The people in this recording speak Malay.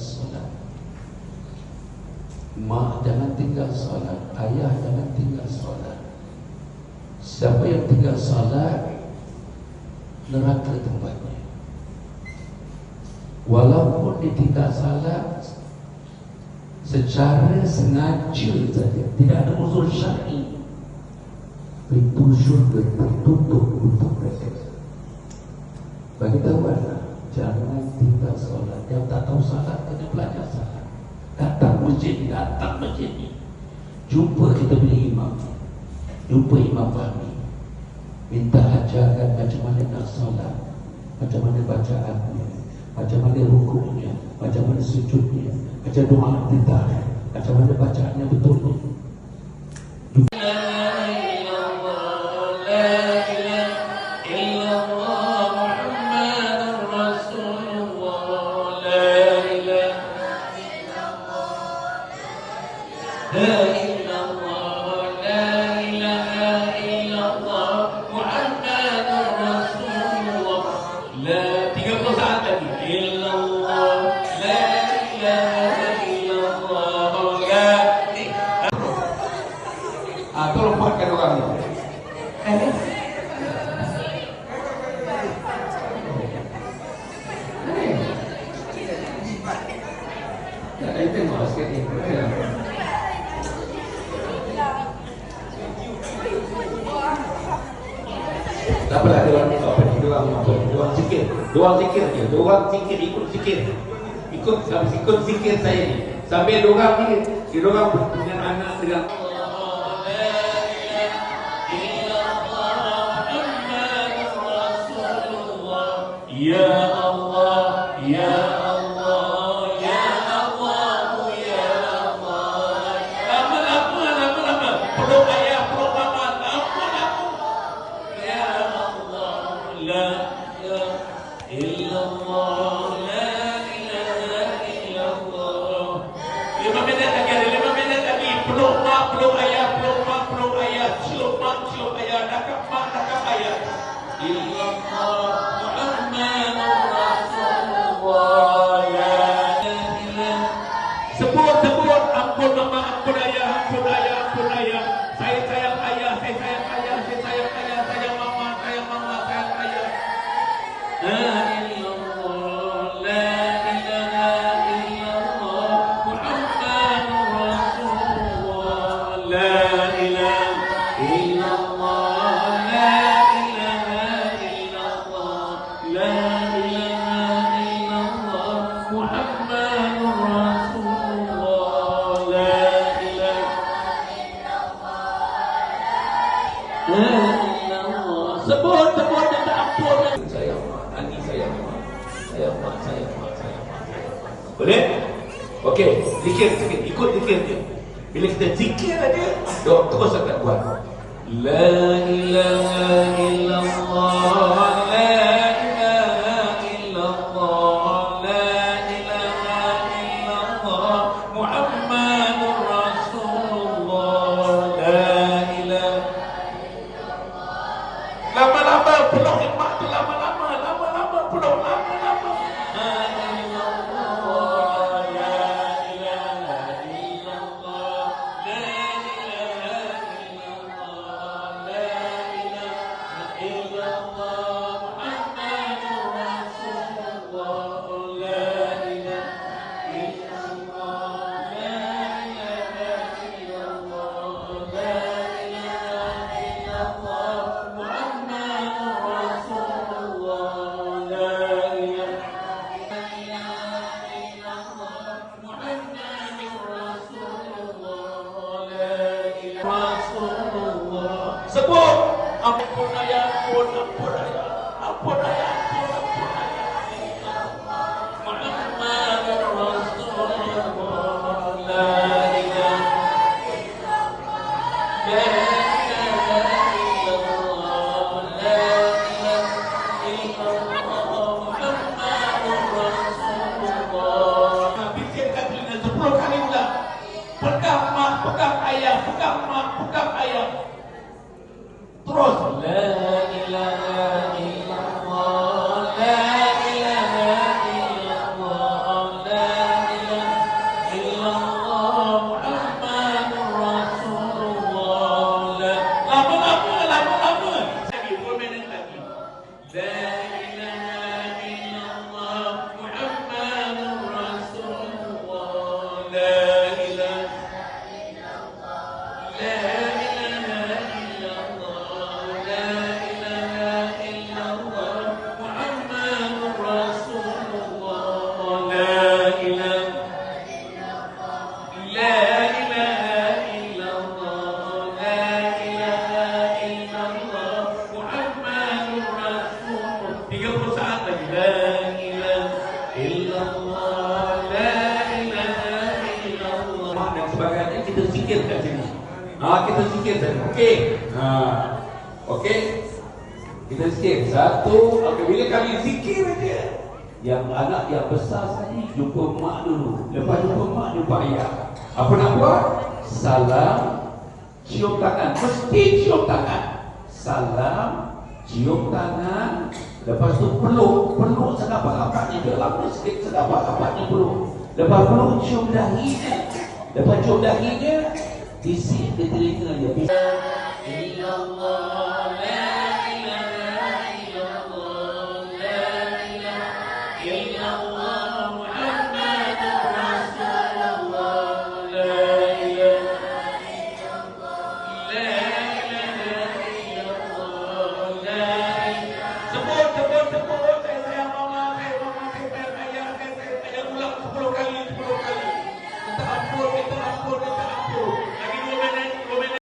solat. Mak jangan tinggal solat, ayah jangan tinggal solat. Siapa yang tinggal solat, neraka tempatnya. Walaupun ditinggal salat secara sengaja saja, tidak ada usul syar'i, pintu syurga tertutup untuk mereka. Bagi tahu anda, jangan. Yang tak tahu salat, kena belajar salat. Datang masjid, datang masjid ni. Jumpa kita bila imam. Jumpa imam kami. Minta ajarkan macam mana nak solat. Macam mana bacaannya. Macam mana rukuknya. Macam mana sujudnya. Macam doa kita. Macam mana bacaannya betul. Ah, Ni. Tak dia orang apa? Dia orang apa? Orang zikir. Orang zikir. Dia orang zikir, ikut zikir. Ikut, ikut zikir saya ni. Dia orang ni, dia orang dengan anak dengan Ya Allah, Saya mak, saya mak, saya mak. Boleh? Okey, zikir sikit, ikut zikir dia. Bila kita zikir aja, doa terus akan buat. La ilaha illallah, I'm gonna put up Apunaya, Apunapura. Ha, kita zikir saja. Okey. Ha. Okey. Kita zikir. Satu, okay, bila kami zikir aja. Yang anak yang besar sekali jumpa mak dulu. Lepas jumpa mak jumpa ayah. Apa nak buat? Salam, cium tangan. Mesti cium tangan. Salam, cium tangan. Lepas tu peluk, peluk sedapat-dapatnya. Dia lama sikit sedapat-dapatnya peluk. Lepas peluk cium dahinya. Lepas cium dahi dia, bisik dia telinga dia. Bisik. Allah.